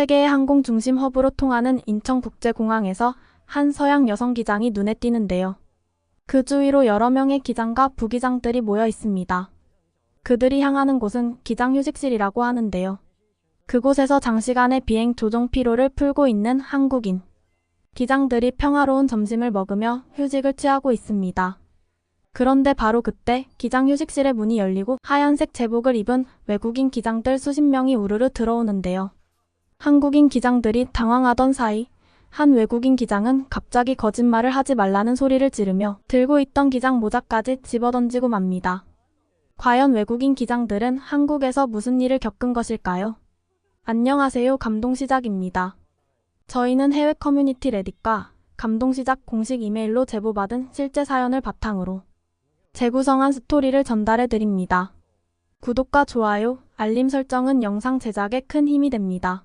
세계의 항공 중심 허브로 통하는 인천국제공항에서 한 서양 여성 기장이 눈에 띄는데요. 그 주위로 여러 명의 기장과 부기장들이 모여 있습니다. 그들이 향하는 곳은 기장 휴식실이라고 하는데요. 그곳에서 장시간의 비행 조종 피로를 풀고 있는 한국인. 기장들이 평화로운 점심을 먹으며 휴식을 취하고 있습니다. 그런데 바로 그때 기장 휴식실의 문이 열리고 하얀색 제복을 입은 외국인 기장들 수십 명이 우르르 들어오는데요. 한국인 기장들이 당황하던 사이 한 외국인 기장은 갑자기 거짓말을 하지 말라는 소리를 지르며 들고 있던 기장 모자까지 집어던지고 맙니다. 과연 외국인 기장들은 한국에서 무슨 일을 겪은 것일까요? 안녕하세요. 감동시작입니다. 저희는 해외 커뮤니티 레딧과 감동시작 공식 이메일로 제보받은 실제 사연을 바탕으로 재구성한 스토리를 전달해 드립니다. 구독과 좋아요, 알림 설정은 영상 제작에 큰 힘이 됩니다.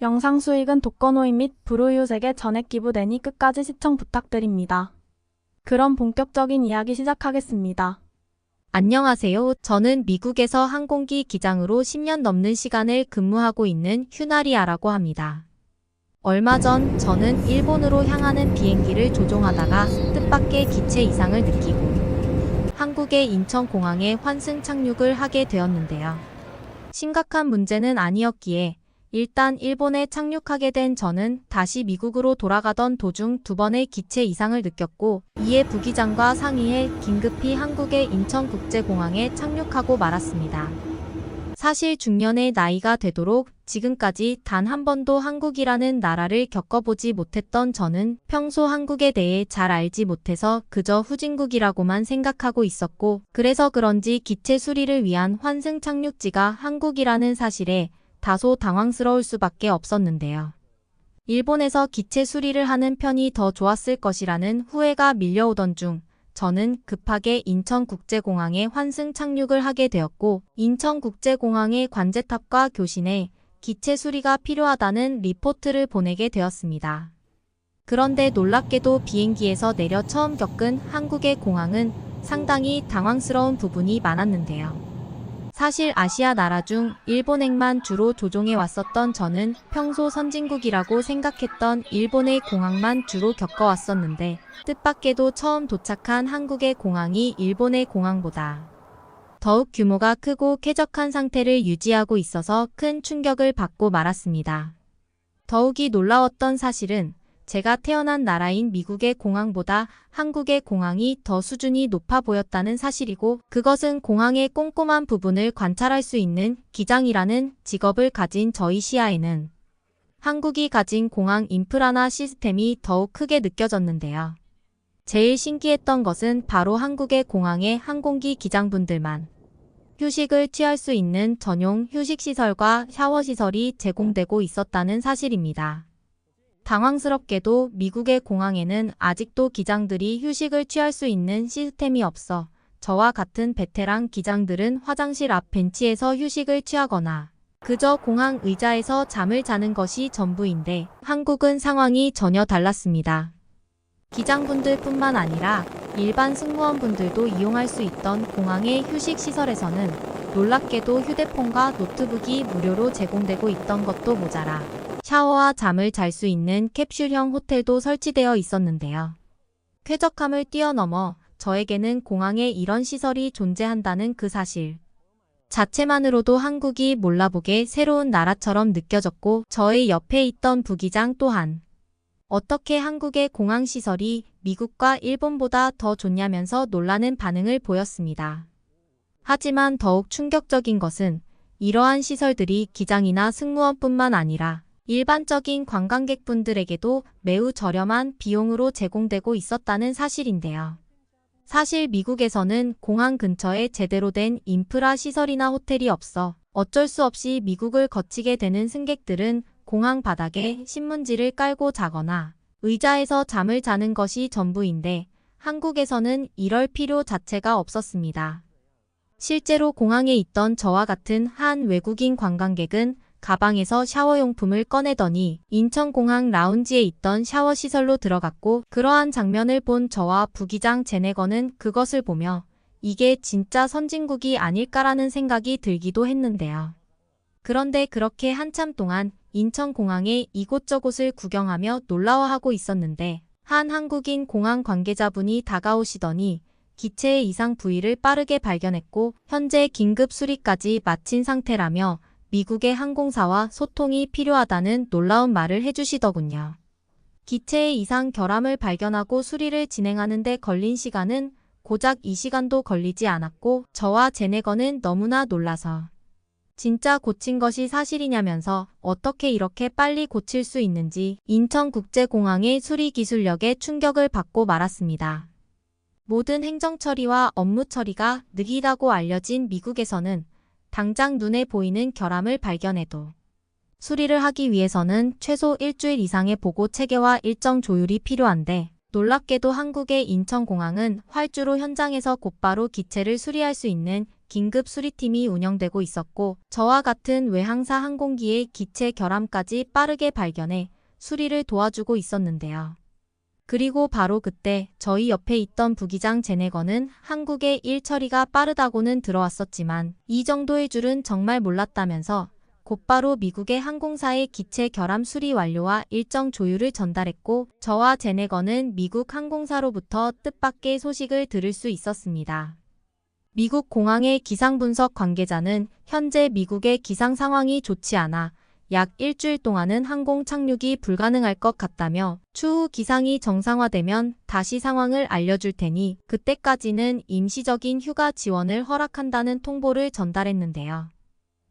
영상 수익은 독거노인 및 불우이웃에게 전액 기부되니 끝까지 시청 부탁드립니다. 그럼 본격적인 이야기 시작하겠습니다. 안녕하세요. 저는 미국에서 항공기 기장으로 10년 넘는 시간을 근무하고 있는 휴나리아라고 합니다. 얼마 전 저는 일본으로 향하는 비행기를 조종하다가 뜻밖의 기체 이상을 느끼고 한국의 인천공항에 환승 착륙을 하게 되었는데요. 심각한 문제는 아니었기에 일단 일본에 착륙하게 된 저는 다시 미국으로 돌아가던 도중 두 번의 기체 이상을 느꼈고 이에 부기장과 상의해 긴급히 한국의 인천국제공항에 착륙하고 말았습니다. 사실 중년의 나이가 되도록 지금까지 단 한 번도 한국이라는 나라를 겪어보지 못했던 저는 평소 한국에 대해 잘 알지 못해서 그저 후진국이라고만 생각하고 있었고 그래서 그런지 기체 수리를 위한 환승 착륙지가 한국이라는 사실에 다소 당황스러울 수밖에 없었는데요. 일본에서 기체 수리를 하는 편이 더 좋았을 것이라는 후회가 밀려오던 중 저는 급하게 인천국제공항에 환승 착륙을 하게 되었고 인천국제공항의 관제탑과 교신에 기체 수리가 필요하다는 리포트를 보내게 되었습니다. 그런데 놀랍게도 비행기에서 내려 처음 겪은 한국의 공항은 상당히 당황스러운 부분이 많았는데요. 사실 아시아 나라 중 일본행만 주로 조종해 왔었던 저는 평소 선진국이라고 생각했던 일본의 공항만 주로 겪어왔었는데 뜻밖에도 처음 도착한 한국의 공항이 일본의 공항보다 더욱 규모가 크고 쾌적한 상태를 유지하고 있어서 큰 충격을 받고 말았습니다. 더욱이 놀라웠던 사실은 제가 태어난 나라인 미국의 공항보다 한국의 공항이 더 수준이 높아 보였다는 사실이고 그것은 공항의 꼼꼼한 부분을 관찰할 수 있는 기장이라는 직업을 가진 저희 시야에는 한국이 가진 공항 인프라나 시스템이 더욱 크게 느껴졌는데요. 제일 신기했던 것은 바로 한국의 공항의 항공기 기장분들만 휴식을 취할 수 있는 전용 휴식시설과 샤워시설이 제공되고 있었다는 사실입니다. 당황스럽게도 미국의 공항에는 아직도 기장들이 휴식을 취할 수 있는 시스템이 없어 저와 같은 베테랑 기장들은 화장실 앞 벤치에서 휴식을 취하거나 그저 공항 의자에서 잠을 자는 것이 전부인데 한국은 상황이 전혀 달랐습니다. 기장분들뿐만 아니라 일반 승무원분들도 이용할 수 있던 공항의 휴식 시설에서는 놀랍게도 휴대폰과 노트북이 무료로 제공되고 있던 것도 모자라 샤워와 잠을 잘 수 있는 캡슐형 호텔도 설치되어 있었는데요. 쾌적함을 뛰어넘어 저에게는 공항에 이런 시설이 존재한다는 그 사실 자체만으로도 한국이 몰라보게 새로운 나라처럼 느껴졌고 저의 옆에 있던 부기장 또한 어떻게 한국의 공항 시설이 미국과 일본보다 더 좋냐면서 놀라는 반응을 보였습니다. 하지만 더욱 충격적인 것은 이러한 시설들이 기장이나 승무원뿐만 아니라 일반적인 관광객분들에게도 매우 저렴한 비용으로 제공되고 있었다는 사실인데요. 사실 미국에서는 공항 근처에 제대로 된 인프라 시설이나 호텔이 없어 어쩔 수 없이 미국을 거치게 되는 승객들은 공항 바닥에 신문지를 깔고 자거나 의자에서 잠을 자는 것이 전부인데 한국에서는 이럴 필요 자체가 없었습니다. 실제로 공항에 있던 저와 같은 한 외국인 관광객은 가방에서 샤워용품을 꺼내더니 인천공항 라운지에 있던 샤워시설로 들어갔고 그러한 장면을 본 저와 부기장 제네거는 그것을 보며 이게 진짜 선진국이 아닐까라는 생각이 들기도 했는데요. 그런데 그렇게 한참 동안 인천공항의 이곳저곳을 구경하며 놀라워하고 있었는데 한 한국인 공항 관계자분이 다가오시더니 기체의 이상 부위를 빠르게 발견했고 현재 긴급 수리까지 마친 상태라며 미국의 항공사와 소통이 필요하다는 놀라운 말을 해주시더군요. 기체의 이상 결함을 발견하고 수리를 진행하는 데 걸린 시간은 고작 이 시간도 걸리지 않았고 저와 제네거는 너무나 놀라서 진짜 고친 것이 사실이냐면서 어떻게 이렇게 빨리 고칠 수 있는지 인천국제공항의 수리 기술력에 충격을 받고 말았습니다. 모든 행정 처리와 업무 처리가 느리다고 알려진 미국에서는 당장 눈에 보이는 결함을 발견해도 수리를 하기 위해서는 최소 일주일 이상의 보고 체계와 일정 조율이 필요한데 놀랍게도 한국의 인천공항은 활주로 현장에서 곧바로 기체를 수리할 수 있는 긴급 수리팀이 운영되고 있었고 저와 같은 외항사 항공기의 기체 결함까지 빠르게 발견해 수리를 도와주고 있었는데요. 그리고 바로 그때 저희 옆에 있던 부기장 제네거는 한국의 일 처리가 빠르다고는 들어왔었지만 이 정도의 줄은 정말 몰랐다면서 곧바로 미국의 항공사의 기체 결함 수리 완료와 일정 조율을 전달했고 저와 제네거는 미국 항공사로부터 뜻밖의 소식을 들을 수 있었습니다. 미국 공항의 기상 분석 관계자는 현재 미국의 기상 상황이 좋지 않아 약 일주일 동안은 항공 착륙이 불가능할 것 같다며 추후 기상이 정상화되면 다시 상황을 알려줄 테니 그때까지는 임시적인 휴가 지원을 허락한다는 통보를 전달했는데요.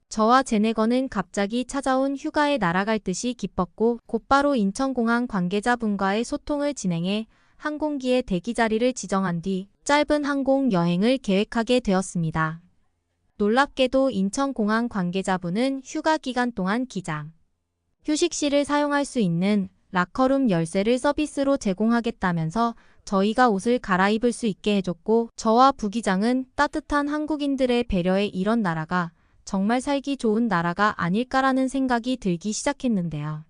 저와 제네거는 갑자기 찾아온 휴가에 날아갈 듯이 기뻤고 곧바로 인천공항 관계자분과의 소통을 진행해 항공기의 대기 자리를 지정한 뒤 짧은 항공 여행을 계획하게 되었습니다. 놀랍게도 인천공항 관계자분은 휴가 기간 동안 기장, 휴식실을 사용할 수 있는 라커룸 열쇠를 서비스로 제공하겠다면서 저희가 옷을 갈아입을 수 있게 해줬고 저와 부기장은 따뜻한 한국인들의 배려에 이런 나라가 정말 살기 좋은 나라가 아닐까라는 생각이 들기 시작했는데요.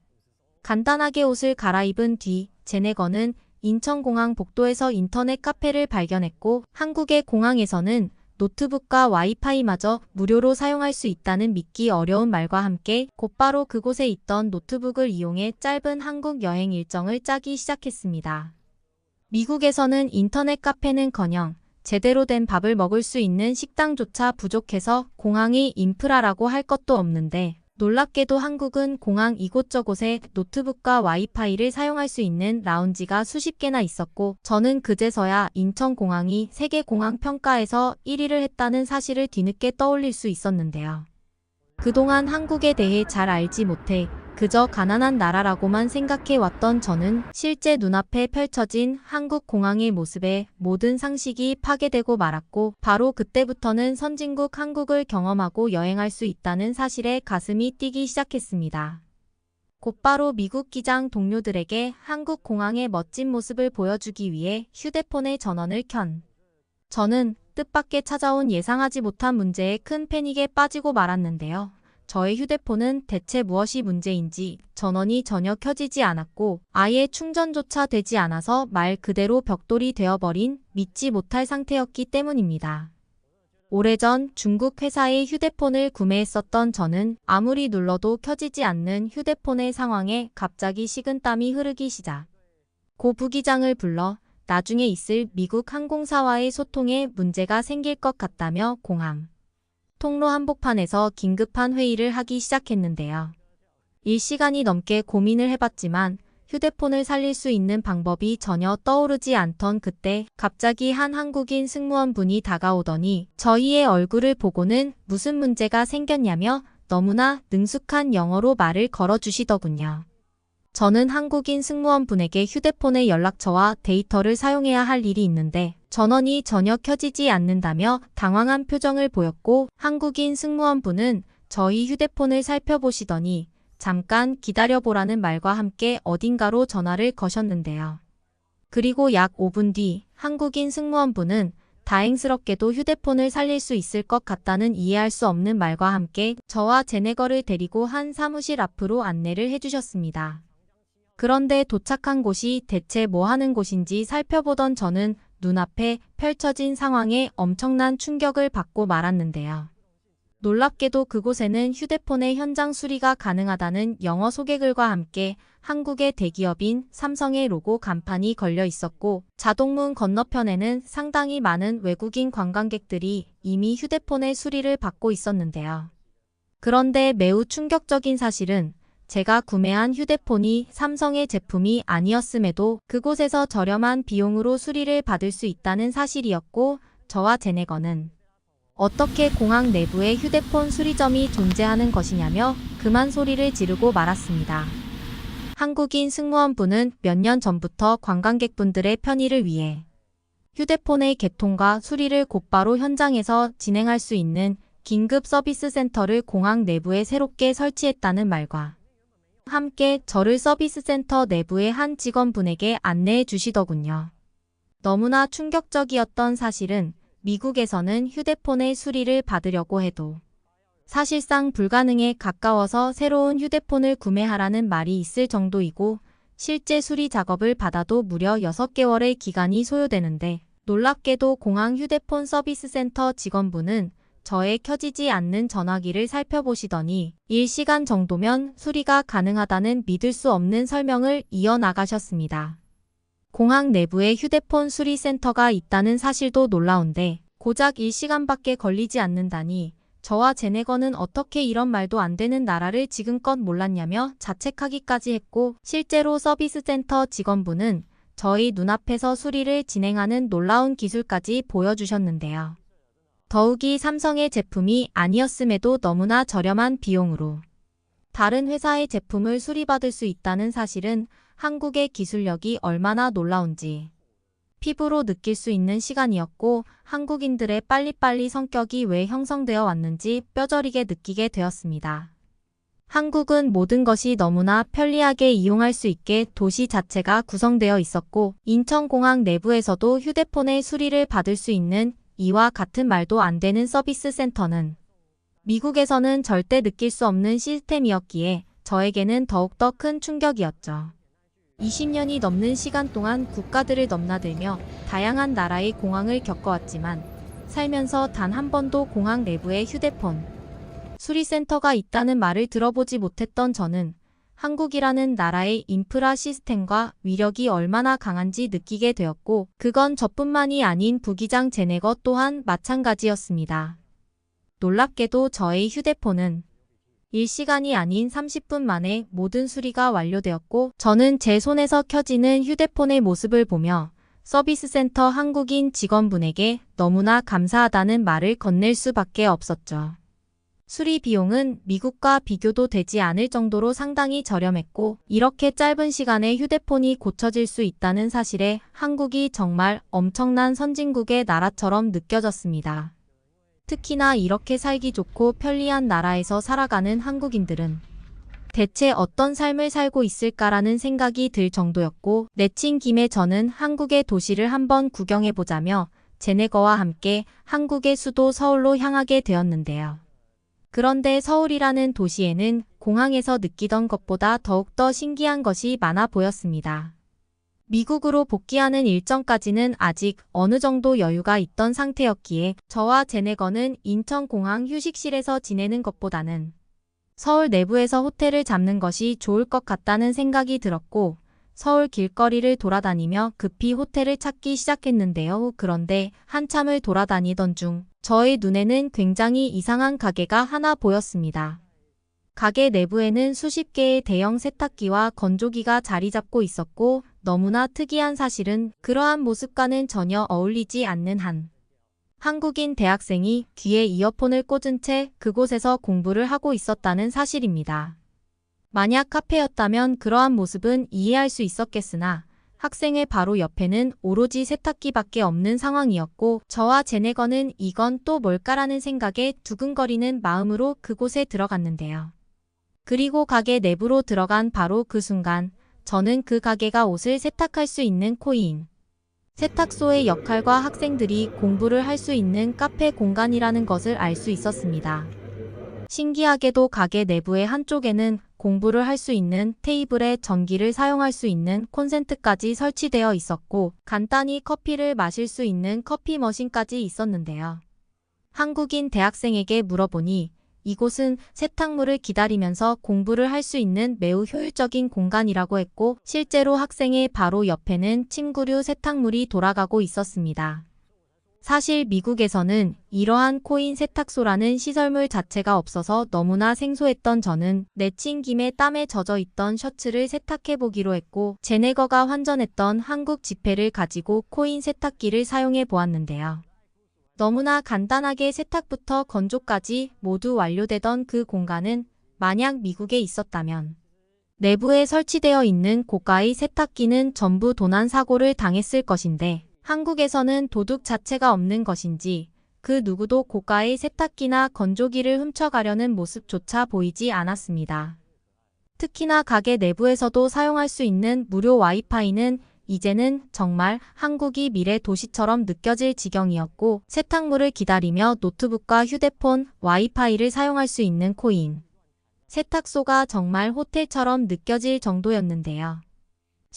간단하게 옷을 갈아입은 뒤 제네거는 인천공항 복도에서 인터넷 카페를 발견했고 한국의 공항에서는 노트북과 와이파이마저 무료로 사용할 수 있다는 믿기 어려운 말과 함께 곧바로 그곳에 있던 노트북을 이용해 짧은 한국 여행 일정을 짜기 시작했습니다. 미국에서는 인터넷 카페는커녕 제대로 된 밥을 먹을 수 있는 식당조차 부족해서 공항이 인프라라고 할 것도 없는데 놀랍게도 한국은 공항 이곳저곳에 노트북과 와이파이를 사용할 수 있는 라운지가 수십 개나 있었고 저는 그제서야 인천공항이 세계공항 평가에서 1위를 했다는 사실을 뒤늦게 떠올릴 수 있었는데요. 그동안 한국에 대해 잘 알지 못해 그저 가난한 나라라고만 생각해 왔던 저는 실제 눈앞에 펼쳐진 한국 공항의 모습에 모든 상식이 파괴되고 말았고 바로 그때부터는 선진국 한국을 경험하고 여행할 수 있다는 사실에 가슴이 뛰기 시작했습니다. 곧바로 미국 기장 동료들에게 한국 공항의 멋진 모습을 보여주기 위해 휴대폰의 전원을 켠. 저는 뜻밖의 찾아온 예상하지 못한 문제에 큰 패닉에 빠지고 말았는데요. 저의 휴대폰은 대체 무엇이 문제인지 전원이 전혀 켜지지 않았고 아예 충전조차 되지 않아서 말 그대로 벽돌이 되어버린 믿지 못할 상태였기 때문입니다. 오래전 중국 회사의 휴대폰을 구매했었던 저는 아무리 눌러도 켜지지 않는 휴대폰의 상황에 갑자기 식은땀이 흐르기 시작. 고 부기장을 불러 나중에 있을 미국 항공사와의 소통에 문제가 생길 것 같다며 공항. 통로 한복판에서 긴급한 회의를 하기 시작했는데요. 일시간이 넘게 고민을 해봤지만 휴대폰을 살릴 수 있는 방법이 전혀 떠오르지 않던 그때 갑자기 한 한국인 승무원분이 다가오더니 저희의 얼굴을 보고는 무슨 문제가 생겼냐며 너무나 능숙한 영어로 말을 걸어주시더군요. 저는 한국인 승무원분에게 휴대폰의 연락처와 데이터를 사용해야 할 일이 있는데 전원이 전혀 켜지지 않는다며 당황한 표정을 보였고 한국인 승무원분은 저희 휴대폰을 살펴보시더니 잠깐 기다려보라는 말과 함께 어딘가로 전화를 거셨는데요. 그리고 약 5분 뒤 한국인 승무원분은 다행스럽게도 휴대폰을 살릴 수 있을 것 같다는 이해할 수 없는 말과 함께 저와 제네거를 데리고 한 사무실 앞으로 안내를 해주셨습니다. 그런데 도착한 곳이 대체 뭐 하는 곳인지 살펴보던 저는 눈앞에 펼쳐진 상황에 엄청난 충격을 받고 말았는데요. 놀랍게도 그곳에는 휴대폰의 현장 수리가 가능하다는 영어 소개글과 함께 한국의 대기업인 삼성의 로고 간판이 걸려 있었고 자동문 건너편에는 상당히 많은 외국인 관광객들이 이미 휴대폰의 수리를 받고 있었는데요. 그런데 매우 충격적인 사실은 제가 구매한 휴대폰이 삼성의 제품이 아니었음에도 그곳에서 저렴한 비용으로 수리를 받을 수 있다는 사실이었고 저와 제네거는 어떻게 공항 내부에 휴대폰 수리점이 존재하는 것이냐며 그만 소리를 지르고 말았습니다. 한국인 승무원분은 몇 년 전부터 관광객분들의 편의를 위해 휴대폰의 개통과 수리를 곧바로 현장에서 진행할 수 있는 긴급 서비스 센터를 공항 내부에 새롭게 설치했다는 말과 함께 저를 서비스 센터 내부의 한 직원분에게 안내해 주시더군요. 너무나 충격적이었던 사실은 미국에서는 휴대폰의 수리를 받으려고 해도 사실상 불가능에 가까워서 새로운 휴대폰을 구매하라는 말이 있을 정도이고 실제 수리 작업을 받아도 무려 6개월의 기간이 소요되는데 놀랍게도 공항 휴대폰 서비스 센터 직원분은 저의 켜지지 않는 전화기를 살펴보시더니 1시간 정도면 수리가 가능하다는 믿을 수 없는 설명을 이어나가셨습니다. 공항 내부에 휴대폰 수리 센터가 있다는 사실도 놀라운데 고작 1시간밖에 걸리지 않는다니 저와 제네거는 어떻게 이런 말도 안 되는 나라를 지금껏 몰랐냐며 자책하기까지 했고 실제로 서비스 센터 직원분은 저희 눈앞에서 수리를 진행하는 놀라운 기술까지 보여주셨는데요. 더욱이 삼성의 제품이 아니었음에도 너무나 저렴한 비용으로 다른 회사의 제품을 수리받을 수 있다는 사실은 한국의 기술력이 얼마나 놀라운지 피부로 느낄 수 있는 시간이었고 한국인들의 빨리빨리 성격이 왜 형성되어 왔는지 뼈저리게 느끼게 되었습니다. 한국은 모든 것이 너무나 편리하게 이용할 수 있게 도시 자체가 구성되어 있었고 인천공항 내부에서도 휴대폰의 수리를 받을 수 있는 이와 같은 말도 안 되는 서비스 센터는 미국에서는 절대 느낄 수 없는 시스템이었기에 저에게는 더욱더 큰 충격이었죠. 20년이 넘는 시간 동안 국가들을 넘나들며 다양한 나라의 공항을 겪어왔지만 살면서 단 한 번도 공항 내부에 휴대폰 수리센터가 있다는 말을 들어보지 못했던 저는 한국이라는 나라의 인프라 시스템과 위력이 얼마나 강한지 느끼게 되었고 그건 저뿐만이 아닌 부기장 제네거 또한 마찬가지였습니다. 놀랍게도 저의 휴대폰은 1시간이 아닌 30분 만에 모든 수리가 완료되었고 저는 제 손에서 켜지는 휴대폰의 모습을 보며 서비스 센터 한국인 직원분에게 너무나 감사하다는 말을 건넬 수밖에 없었죠. 수리 비용은 미국과 비교도 되지 않을 정도로 상당히 저렴했고 이렇게 짧은 시간에 휴대폰이 고쳐질 수 있다는 사실에 한국이 정말 엄청난 선진국의 나라처럼 느껴졌습니다. 특히나 이렇게 살기 좋고 편리한 나라에서 살아가는 한국인들은 대체 어떤 삶을 살고 있을까라는 생각이 들 정도였고 내친 김에 저는 한국의 도시를 한번 구경해보자며 제네거와 함께 한국의 수도 서울로 향하게 되었는데요. 그런데 서울이라는 도시에는 공항에서 느끼던 것보다 더욱더 신기한 것이 많아 보였습니다. 미국으로 복귀하는 일정까지는 아직 어느 정도 여유가 있던 상태였기에 저와 제네거는 인천공항 휴식실에서 지내는 것보다는 서울 내부에서 호텔을 잡는 것이 좋을 것 같다는 생각이 들었고 서울 길거리를 돌아다니며 급히 호텔을 찾기 시작했는데요. 그런데 한참을 돌아다니던 중 저의 눈에는 굉장히 이상한 가게가 하나 보였습니다. 가게 내부에는 수십 개의 대형 세탁기와 건조기가 자리 잡고 있었고 너무나 특이한 사실은 그러한 모습과는 전혀 어울리지 않는 한 한국인 대학생이 귀에 이어폰을 꽂은 채 그곳에서 공부를 하고 있었다는 사실입니다. 만약 카페였다면 그러한 모습은 이해할 수 있었겠으나 학생의 바로 옆에는 오로지 세탁기밖에 없는 상황이었고 저와 제네거는 이건 또 뭘까라는 생각에 두근거리는 마음으로 그곳에 들어갔는데요. 그리고 가게 내부로 들어간 바로 그 순간 저는 그 가게가 옷을 세탁할 수 있는 코인 세탁소의 역할과 학생들이 공부를 할 수 있는 카페 공간이라는 것을 알 수 있었습니다. 신기하게도 가게 내부의 한쪽에는 공부를 할 수 있는 테이블에 전기를 사용할 수 있는 콘센트까지 설치되어 있었고 간단히 커피를 마실 수 있는 커피 머신까지 있었는데요. 한국인 대학생에게 물어보니 이곳은 세탁물을 기다리면서 공부를 할 수 있는 매우 효율적인 공간이라고 했고 실제로 학생의 바로 옆에는 침구류 세탁물이 돌아가고 있었습니다. 사실 미국에서는 이러한 코인 세탁소라는 시설물 자체가 없어서 너무나 생소했던 저는 내친 김에 땀에 젖어 있던 셔츠를 세탁해 보기로 했고 제네거가 환전했던 한국 지폐를 가지고 코인 세탁기를 사용해 보았는데요. 너무나 간단하게 세탁부터 건조까지 모두 완료되던 그 공간은 만약 미국에 있었다면 내부에 설치되어 있는 고가의 세탁기는 전부 도난 사고를 당했을 것인데 한국에서는 도둑 자체가 없는 것인지 그 누구도 고가의 세탁기나 건조기를 훔쳐가려는 모습조차 보이지 않았습니다. 특히나 가게 내부에서도 사용할 수 있는 무료 와이파이는 이제는 정말 한국이 미래 도시처럼 느껴질 지경이었고 세탁물을 기다리며 노트북과 휴대폰, 와이파이를 사용할 수 있는 코인. 세탁소가 정말 호텔처럼 느껴질 정도였는데요.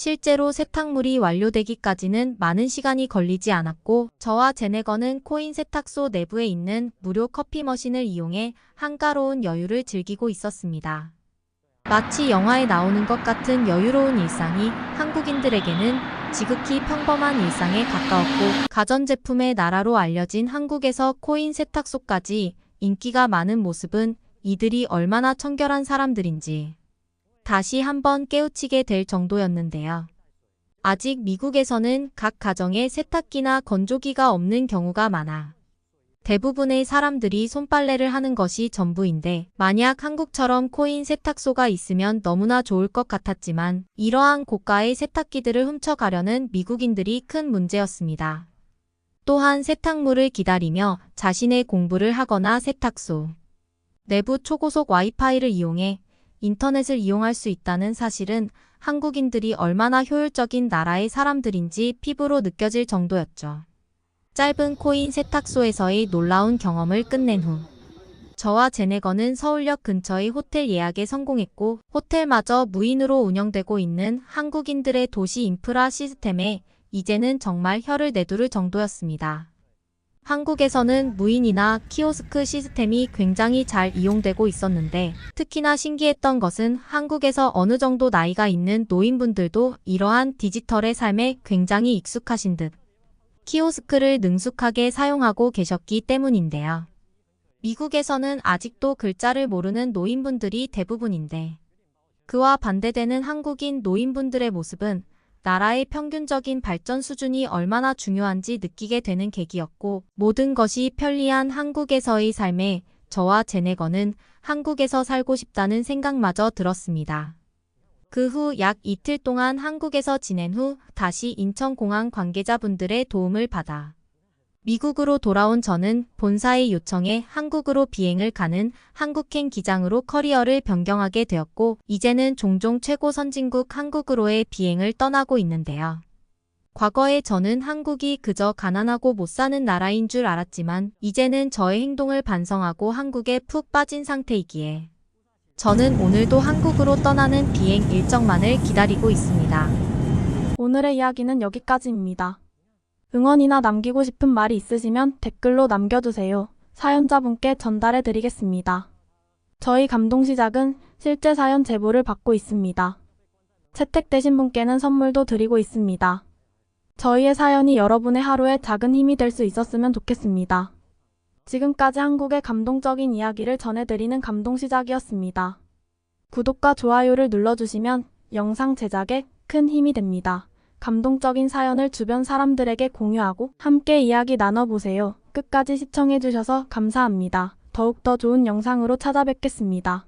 실제로 세탁물이 완료되기까지는 많은 시간이 걸리지 않았고 저와 제네거는 코인 세탁소 내부에 있는 무료 커피 머신을 이용해 한가로운 여유를 즐기고 있었습니다. 마치 영화에 나오는 것 같은 여유로운 일상이 한국인들에게는 지극히 평범한 일상에 가까웠고 가전제품의 나라로 알려진 한국에서 코인 세탁소까지 인기가 많은 모습은 이들이 얼마나 청결한 사람들인지 다시 한번 깨우치게 될 정도였는데요. 아직 미국에서는 각 가정에 세탁기나 건조기가 없는 경우가 많아 대부분의 사람들이 손빨래를 하는 것이 전부인데 만약 한국처럼 코인 세탁소가 있으면 너무나 좋을 것 같았지만 이러한 고가의 세탁기들을 훔쳐가려는 미국인들이 큰 문제였습니다. 또한 세탁물을 기다리며 자신의 공부를 하거나 세탁소 내부 초고속 와이파이를 이용해 인터넷을 이용할 수 있다는 사실은 한국인들이 얼마나 효율적인 나라의 사람들인지 피부로 느껴질 정도였죠. 짧은 코인 세탁소에서의 놀라운 경험을 끝낸 후 저와 제네거는 서울역 근처의 호텔 예약에 성공했고 호텔마저 무인으로 운영되고 있는 한국인들의 도시 인프라 시스템에 이제는 정말 혀를 내두를 정도였습니다. 한국에서는 무인이나 키오스크 시스템이 굉장히 잘 이용되고 있었는데 특히나 신기했던 것은 한국에서 어느 정도 나이가 있는 노인분들도 이러한 디지털의 삶에 굉장히 익숙하신 듯 키오스크를 능숙하게 사용하고 계셨기 때문인데요. 미국에서는 아직도 글자를 모르는 노인분들이 대부분인데 그와 반대되는 한국인 노인분들의 모습은 나라의 평균적인 발전 수준이 얼마나 중요한지 느끼게 되는 계기였고 모든 것이 편리한 한국에서의 삶에 저와 제네거는 한국에서 살고 싶다는 생각마저 들었습니다. 그 후 약 이틀 동안 한국에서 지낸 후 다시 인천공항 관계자분들의 도움을 받아 미국으로 돌아온 저는 본사의 요청에 한국으로 비행을 가는 한국행 기장으로 커리어를 변경하게 되었고 이제는 종종 최고 선진국 한국으로의 비행을 떠나고 있는데요. 과거에 저는 한국이 그저 가난하고 못 사는 나라인 줄 알았지만 이제는 저의 행동을 반성하고 한국에 푹 빠진 상태이기에 저는 오늘도 한국으로 떠나는 비행 일정만을 기다리고 있습니다. 오늘의 이야기는 여기까지입니다. 응원이나 남기고 싶은 말이 있으시면 댓글로 남겨주세요. 사연자분께 전달해 드리겠습니다. 저희 감동 시작은 실제 사연 제보를 받고 있습니다. 채택되신 분께는 선물도 드리고 있습니다. 저희의 사연이 여러분의 하루에 작은 힘이 될 수 있었으면 좋겠습니다. 지금까지 한국의 감동적인 이야기를 전해드리는 감동 시작이었습니다. 구독과 좋아요를 눌러주시면 영상 제작에 큰 힘이 됩니다. 감동적인 사연을 주변 사람들에게 공유하고 함께 이야기 나눠보세요. 끝까지 시청해주셔서 감사합니다. 더욱더 좋은 영상으로 찾아뵙겠습니다.